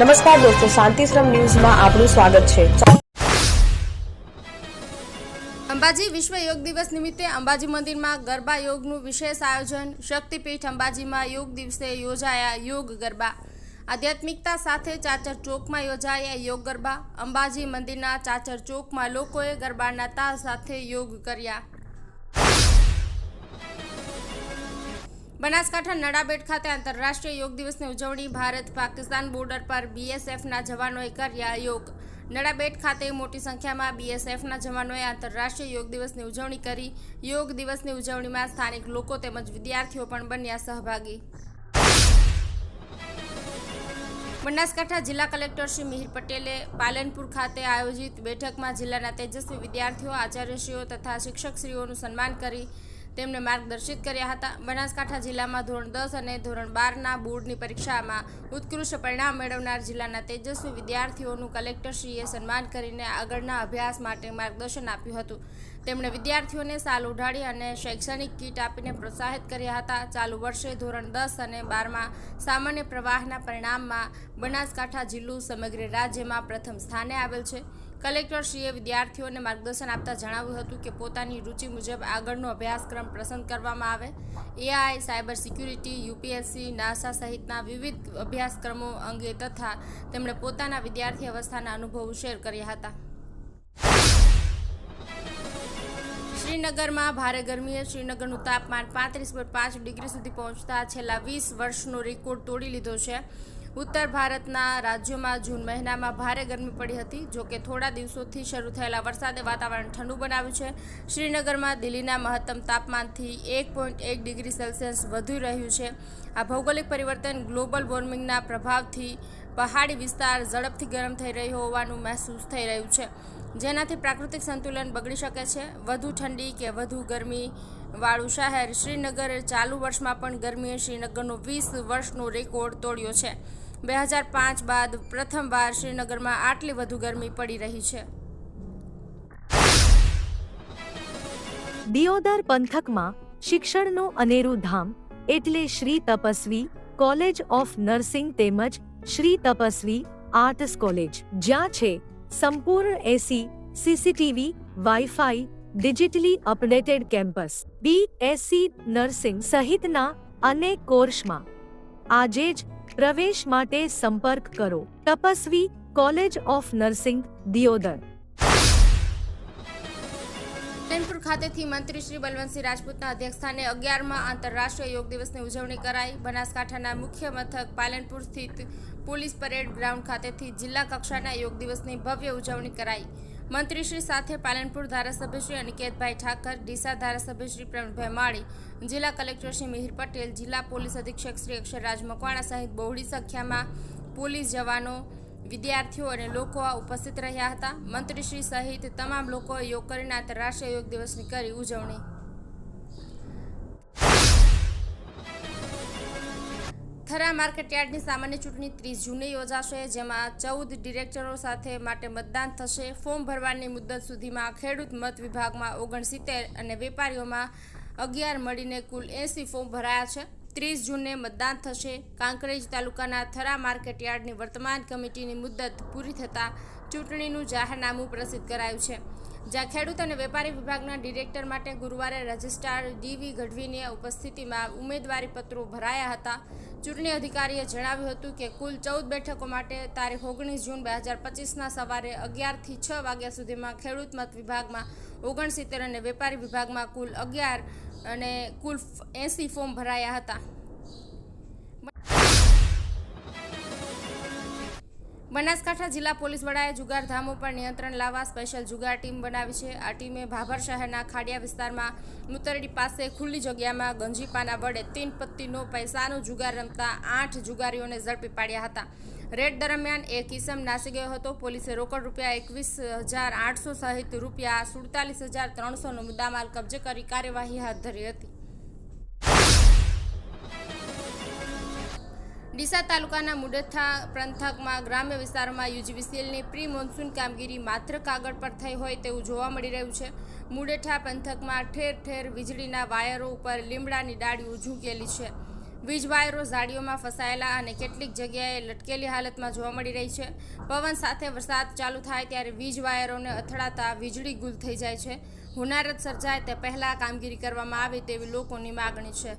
નમસ્કાર દોસ્તો, શાંતિશ્રમ ન્યૂઝમાં આપનું સ્વાગત છે. અંબાજી વિશ્વ યોગ દિવસ નિમિત્તે અંબાજી મંદિરમાં ગરબા યોગનું વિશેષ આયોજન શક્તિપીઠ અંબાજીમાં યોગ દિવસે યોજાયા યોગ ગરબા. આધ્યાત્મિકતા સાથે ચાચર ચોકમાં યોજાયા યોગ ગરબા. અંબાજી મંદિરના ચાચર ચોકમાં લોકોએ ગરબાના તાલ સાથે યોગ કર્યા. બનાસકાંઠા નડાબેટ ખાતે આંતરરાષ્ટ્રીય યોગ દિવસની ઉજવણી ભારત પાકિસ્તાન બોર્ડર પર બીએસએફના જવાનોએ કર્યા યોગ. નડાબેટ ખાતે મોટી સંખ્યામાં બીએસએફના જવાનોએ આંતરરાષ્ટ્રીય યોગ દિવસની ઉજવણી કરી. યોગ દિવસની ઉજવણીમાં સ્થાનિક લોકો તેમજ વિદ્યાર્થીઓ પણ બન્યા સહભાગી. બનાસકાંઠા જિલ્લા કલેક્ટર શ્રી મિહિર પટેલે પાલનપુર ખાતે આયોજિત બેઠકમાં જિલ્લાના તેજસ્વી વિદ્યાર્થીઓ, આચાર્યશ્રીઓ તથા શિક્ષકશ્રીઓનું સન્માન કરી. તેમને માર્ગદર્શિત કર્યા હતા. બનાસકાંઠા જિલ્લામાં ધોરણ દસ અને ધોરણ બારના બોર્ડની પરીક્ષામાં ઉત્કૃષ્ટ પરિણામ મેળવનાર જિલ્લાના તેજસ્વી વિદ્યાર્થીઓનું કલેક્ટરશ્રીએ સન્માન કરીને આગળના અભ્યાસ માટે માર્ગદર્શન આપ્યું હતું. તેમણે વિદ્યાર્થીઓને સાલ ઉઢાડી અને શૈક્ષણિક કીટ આપીને પ્રોત્સાહિત કર્યા હતા. ચાલુ વર્ષે ધોરણ દસ અને બારમાં સામાન્ય પ્રવાહના પરિણામમાં બનાસકાંઠા જિલ્લું સમગ્ર રાજ્યમાં પ્રથમ સ્થાને આવેલ છે. કલેક્ટરશ્રીએ વિદ્યાર્થીઓને માર્ગદર્શન આપતા જણાવ્યું હતું કે પોતાની રુચિ મુજબ આગળનો અભ્યાસક્રમ પસંદ કરવામાં આવે. AI cyber security UPSC NASA સહિતના વિવિધ અભ્યાસક્રમો અંગે તથા તેમણે પોતાના વિદ્યાર્થી અવસ્થાના અનુભવો શેર કર્યા હતા. શ્રીનગરમાં ભારે ગરમીએ શ્રીનગરનું તાપમાન પાંત્રીસ પોઈન્ટ પાંચ ડિગ્રી સુધી પહોંચતા છેલ્લા વીસ વર્ષનો રેકોર્ડ તોડી લીધો છે. ઉત્તર ભારતના રાજ્યોમાં જૂન મહિનામાં ભારે ગરમી પડી હતી જોકે થોડા દિવસોથી શરૂ થયેલા વરસાદે વાતાવરણ ઠંડુ બનાવ્યું છે. શ્રીનગરમાં દિલ્હીના મહત્તમ તાપમાનથી એક પોઈન્ટ એક ડિગ્રી સેલ્સિયસ વધુ રહ્યું છે. આ ભૌગોલિક પરિવર્તન ગ્લોબલ વોર્મિંગના પ્રભાવથી પહાડી વિસ્તાર ઝડપથી ગરમ થઈ રહ્યો હોવાનું મહેસૂસ થઈ રહ્યું છે. જેનાથી પ્રાકૃતિક સંતુલન બગડી શકે છે. વધુ ઠંડી કે વધુ ગરમી વાળું શહેર શ્રીનગર ચાલુ વર્ષમાં પણ ગરમીએ શ્રીનગરનો વીસ વર્ષનો રેકોર્ડ તોડ્યો છે. બે હજાર પાંચ બાદ પ્રથમવાર શ્રીનગરમાં આટલી વધુ ગરમી પડી રહી છે. દિયોદર પંથકમાં શિક્ષણનું અનેરું ધામ એટલે Shri Tapasvi college of nursing તેમજ શ્રી તપસ્વી આર્ટ્સ કોલેજ, જ્યાં છે સંપૂર્ણ AC, CCTV, WiFi, digitally updated campus, BSc nursing સહિતના અનેક કોર્સમાં. આજે જ પ્રવેશ માટે સંપર્ક કરો. Tapasvi, college of nursing, Deodar. Palanpur ખાતેથી મંત્રી શ્રી બલવંતસિંહ રાજપૂતના અધ્યક્ષસ્થાને અગિયારમાં આંતરરાષ્ટ્રીય યોગ દિવસની ઉજવણી કરાઈ. બનાસકાંઠાના મુખ્ય મથક પાલનપુર સ્થિત પોલીસ પરેડ ગ્રાઉન્ડ ખાતેથી જિલ્લા કક્ષાના યોગ દિવસની ભવ્ય ઉજવણી કરાઈ. મંત્રીશ્રી સાથે પાલનપુર ધારાસભ્ય શ્રી અનિકેતભાઈ ઠાકર, ડીસા ધારાસભ્ય શ્રી પ્રવીણભાઈ માળી જિલ્લા કલેક્ટર શ્રી મિહિર પટેલ, જિલ્લા પોલીસ અધિક્ષક શ્રી અક્ષરરાજ મકવાણા સહિત બહોળી સંખ્યામાં પોલીસ જવાનો, વિદ્યાર્થીઓ અને લોકો ઉપસ્થિત રહ્યા હતા. મંત્રીશ્રી સહિત તમામ લોકોએ યોગ કરીને આંતરરાષ્ટ્રીય યોગ દિવસની કરી ઉજવણી. થરા માર્કેટયાર્ડની સામાન્ય ચૂંટણી ત્રીસ જૂને યોજાશે, જેમાં ચૌદ ડિરેક્ટરો સાથે માટે મતદાન થશે. ફોર્મ ભરવાની મુદત સુધીમાં ખેડૂત મત વિભાગમાં ઓગણસિત્તેર અને વેપારીઓમાં અગિયાર મળીને કુલ એંસી ફોર્મ ભરાયા છે. ત્રીસ જૂને મતદાન થશે. કાંકરેજ તાલુકાના થરા માર્કેટયાર્ડની વર્તમાન કમિટીની મુદત પૂરી થતાં ચૂંટણીનું જાહેરનામું પ્રસિદ્ધ કરાયું છે. જ્યાં ખેડૂત અને વેપારી વિભાગના ડિરેક્ટર માટે ગુરુવારે રજિસ્ટ્રાર ડીવી ગઢવીની ઉપસ્થિતિમાં ઉમેદવારી પત્રો ભરાયા હતા. ચૂંટણી અધિકારીએ જણાવ્યું હતું કે કુલ ચૌદ બેઠકો માટે તારીખ ઓગણીસ જૂન બે હજાર પચીસના સવારે અગિયારથી છ વાગ્યા સુધીમાં ખેડૂત મત વિભાગમાં, ઓગણસિત્તેર અને વેપારી વિભાગમાં કુલ અગિયાર અને કુલ એંસી ફોર્મ ભરાયા હતા. બનાસકાંઠા જિલ્લા પોલીસ વડાએ જુગારધામો પર નિયંત્રણ લાવવા સ્પેશિયલ જુગાર ટીમ બનાવી છે. આ ટીમે ભાભર શહેરના ખાડિયા વિસ્તારમાં મુતરડી પાસે ખુલ્લી જગ્યામાં ગંજીપાના વડે તીન પત્તીનો પૈસાનો જુગાર રમતા આઠ જુગારીઓને ઝડપી પાડ્યા હતા. રેડ દરમિયાન એક કિસમ નાસી ગયો હતો. પોલીસે રોકડ રૂપિયા એકવીસ હજાર આઠસો સહિત રૂપિયા સુડતાલીસ હજાર ત્રણસોનો મુદ્દામાલ કબજે કરી કાર્યવાહી હાથ ધરી હતી. ડીસા તાલુકાના મુડેઠા પંથકમાં ગ્રામ્ય વિસ્તારોમાં યુજીવીસીએલની પ્રી મોન્સૂન કામગીરી માત્ર કાગળ પર થઈ હોય તેવું જોવા મળી રહ્યું છે. મુડેઠા પંથકમાં ઠેર ઠેર વીજળીના વાયરો ઉપર લીમડાની ડાળીઓ ઝૂકેલી છે. વીજ વાયરો ઝાડીઓમાં ફસાયેલા અને કેટલીક જગ્યાએ લટકેલી હાલતમાં જોવા મળી રહી છે. પવન સાથે વરસાદ ચાલુ થાય ત્યારે વીજ વાયરોને અથડાતા વીજળી ગુલ થઈ જાય છે. હુનારત સર્જાય તે પહેલાં કામગીરી કરવામાં આવે તેવી લોકોની માગણી છે.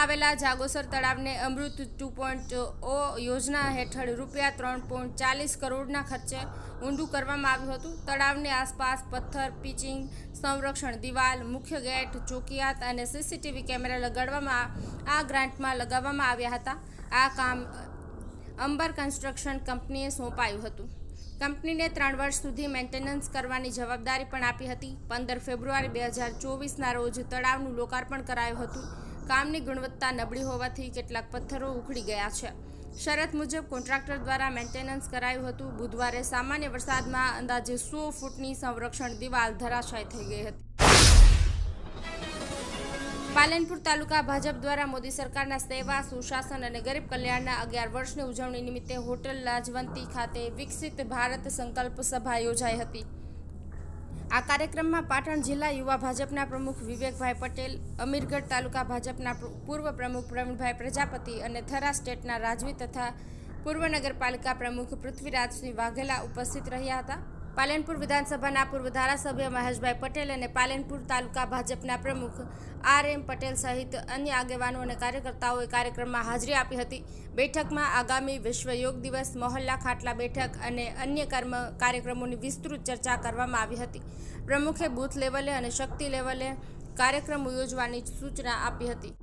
આવેલા જાગોસર તળાવને અમૃત ટુ પોઈન્ટ ઓ યોજના હેઠળ રૂપિયા ત્રણ પોઈન્ટ ચાલીસ કરોડના ખર્ચે ઊંડું કરવામાં આવ્યું હતું. તળાવની આસપાસ પથ્થર, પિચિંગ, સંરક્ષણ દિવાલ, મુખ્ય ગેટ, ચોકિયાત અને સીસીટીવી કેમેરા લગાડવામાં આ ગ્રાન્ટમાં લગાવવામાં આવ્યા હતા. આ કામ અંબર કન્સ્ટ્રક્શન કંપનીએ સોંપાયું હતું. કંપનીને ત્રણ વર્ષ સુધી મેન્ટેનન્સ કરવાની જવાબદારી પણ આપી હતી. પંદર ફેબ્રુઆરી બે હજાર ચોવીસના રોજ તળાવનું લોકાર્પણ કરાયું હતું. કામની ગુણવત્તા નબળી હોવાથી કેટલાક પથ્થરો ઉખડી ગયા છે. શરત મુજબ કોન્ટ્રાક્ટર દ્વારા મેન્ટેનન્સ કરાયું હતું. બુધવારે સામાન્ય વરસાદમાં અંદાજે સો ફૂટની સંરક્ષણ દિવાલ ધરાશાય થઈ ગઈ હતી. પાલનપુર તાલુકા ભાજપ દ્વારા મોદી સરકારના સેવા, સુશાસન અને ગરીબ કલ્યાણના અગિયાર વર્ષની ઉજવણી નિમિત્તે હોટલ લાજવંતી ખાતે વિકસિત ભારત સંકલ્પ સભા યોજાઈ હતી. આ કાર્યક્રમમાં પાટણ જિલ્લા યુવા ભાજપના પ્રમુખ વિવેકભાઈ પટેલ, અમીરગઢ તાલુકા ભાજપના પૂર્વ પ્રમુખ પ્રવીણભાઈ પ્રજાપતિ અને થરા સ્ટેટના રાજવી તથા પૂર્વ નગરપાલિકા પ્રમુખ પૃથ્વીરાજસિંહ વાઘેલા ઉપસ્થિત રહ્યા હતા. પાલનપુર વિધાનસભાના પૂર્વ ધારાસભ્ય મહેશભાઈ પટેલ અને પાલનપુર તાલુકા ભાજપના પ્રમુખ આર એમ પટેલ સહિત અન્ય આગેવાનો અને કાર્યકર્તાઓએ કાર્યક્રમમાં હાજરી આપી હતી. બેઠકમાં આગામી વિશ્વ યોગ દિવસ, મોહલ્લા ખાટલા બેઠક અને અન્ય કર્મ કાર્યક્રમોની વિસ્તૃત ચર્ચા કરવામાં આવી હતી. પ્રમુખે બૂથ લેવલે અને શક્તિ લેવલે કાર્યક્રમો યોજવાની સૂચના આપી હતી.